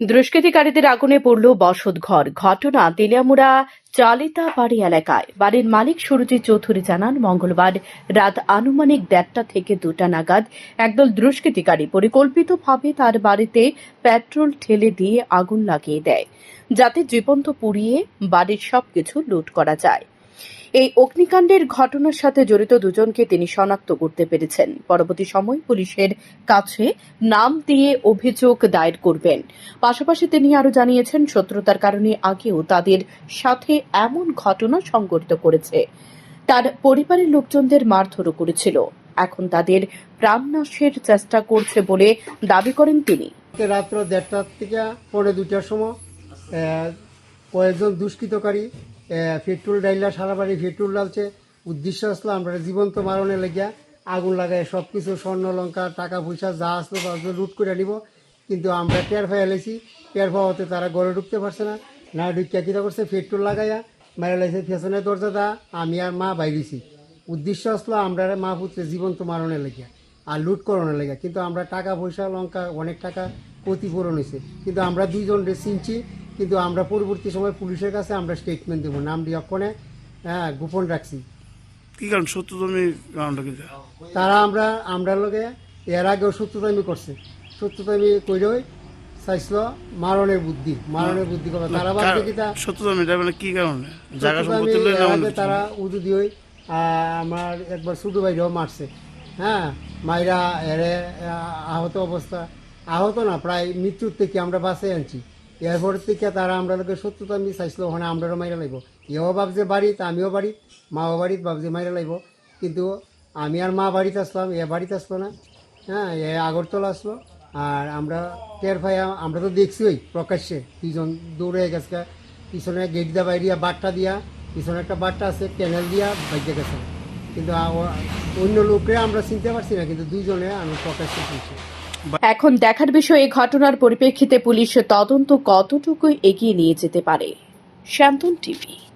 দুষ্কৃতিকারীদের আগুনে পড়ল বসত ঘর। ঘটনা তেলিয়ামুড়া, চালিতা বাড়ি এলাকায়। বাড়ির মালিক সুরজিৎ চৌধুরী জানান, মঙ্গলবার রাত আনুমানিক দেড়টা থেকে দুটা নাগাদ একদল দুষ্কৃতিকারী পরিকল্পিতভাবে তার বাড়িতে পেট্রোল ঠেলে দিয়ে আগুন লাগিয়ে দেয়, যাতে জীবন্ত পুড়িয়ে বাড়ির সবকিছু লুট করা যায়। এই অগ্নিকাণ্ডের ঘটনার সাথে জড়িত দুজনকে তিনি শনাক্ত করতে পেরেছেন। পরবর্তী সময় পুলিশের কাছে নাম দিয়ে অভিযোগ দায়ের করবেন। পাশাপাশি তিনি আরও জানিয়েছেন, শত্রুতার কারণে আগেও তাদের সাথে এমন ঘটনা সংঘটিত করেছে। তার পরিবারের লোকজনদের মারধরও করেছিল। এখন তাদের প্রাণনাশের চেষ্টা করছে বলে দাবি করেন তিনি। রাত্র দেড়টার থেকে পৌনে দুটার সময় কয়েকজন দুষ্কৃতকারী পেট্রোল ডাইলা সারা বাড়ি পেট্রোল ডালছে উদ্দেশ্য আসলো আমরা জীবন্ত মারণে লেগিয়া আগুন লাগায় সব কিছু স্বর্ণ, লঙ্কা টাকা পয়সা যা আসলো তা লুট করে নিব কিন্তু আমরা টের ফাই এলেছি টের পাওয়াতে তারা ঘরে ঢুকতে পারছে না। না ঢুকিয়া কিতা করছে? পেট্রোল লাগাইয়া মারা লাইছে, পেছনের দরজা দা, আমি আর মা বাইরেছি উদ্দেশ্য আসলো আমরা মা পুত্রে জীবন্ত মারণে লেগিয়া, আর লুট করানোর লেগে কিন্তু আমরা টাকা পয়সা লঙ্কা, অনেক টাকা ক্ষতিপূরণ হয়েছে কিন্তু আমরা দুইজন চিনছি কিন্তু আমরা পরবর্তী সময় পুলিশের কাছে আমরা স্টেটমেন্ট দেবো। নাম দিয়ে অক্ষণে হ্যাঁ গোপন রাখছি। কি কারণ? সত্য কারণটা কি? তারা আমরা আমরা লগে এর আগেও সত্যতামি করছে। সত্যতামি কইরই চাইছিল মারণের বুদ্ধি মারণের বুদ্ধি কথা তারা ভাবছে কি তা মানে কি কারণে? জায়গা সম্পত্তি লই না তারা উদু দিয়ে আমার একবার ছোটো ভাইরাও মারছে। হ্যাঁ মাইরা এরে আহত অবস্থা। আহত না প্রায় মৃত্যুর থেকে আমরা বাঁচে আনছি। এরপর থেকে তারা আমরা লোকে সত্যতা আমি চাইছিল ওখানে আমরাও মাইরা লাগব এও ভাবছে বাড়িতে, আমিও বাড়িত, মাও বাড়িত, ভাবছে মাইরা লাগব কিন্তু আমি আর মা বাড়িতে আসলাম, এ বাড়িতে আসলো না। হ্যাঁ এ আগরতলা আসলো। আর আমরা টের পাই, আমরা তো দেখছি ওই প্রকাশ্যে দুজন দৌড়ে গেছে। পিছনে গেট দিয়া বাইরিয়া বাটটা দিয়া, পিছনে একটা বাট্টা আছে ক্যানেল দিয়া বাইকে গেছে। কিন্তু অন্য লোকরা আমরা চিনতে পারছি না, কিন্তু দুইজনে আমি প্রকাশ্যে চিনছি এখন দেখার বিষয় এই ঘটনার পরিপ্রেক্ষিতে পুলিশ তদন্ত কতটুকু এগিয়ে নিয়ে যেতে পারে? শান্তন টিভি।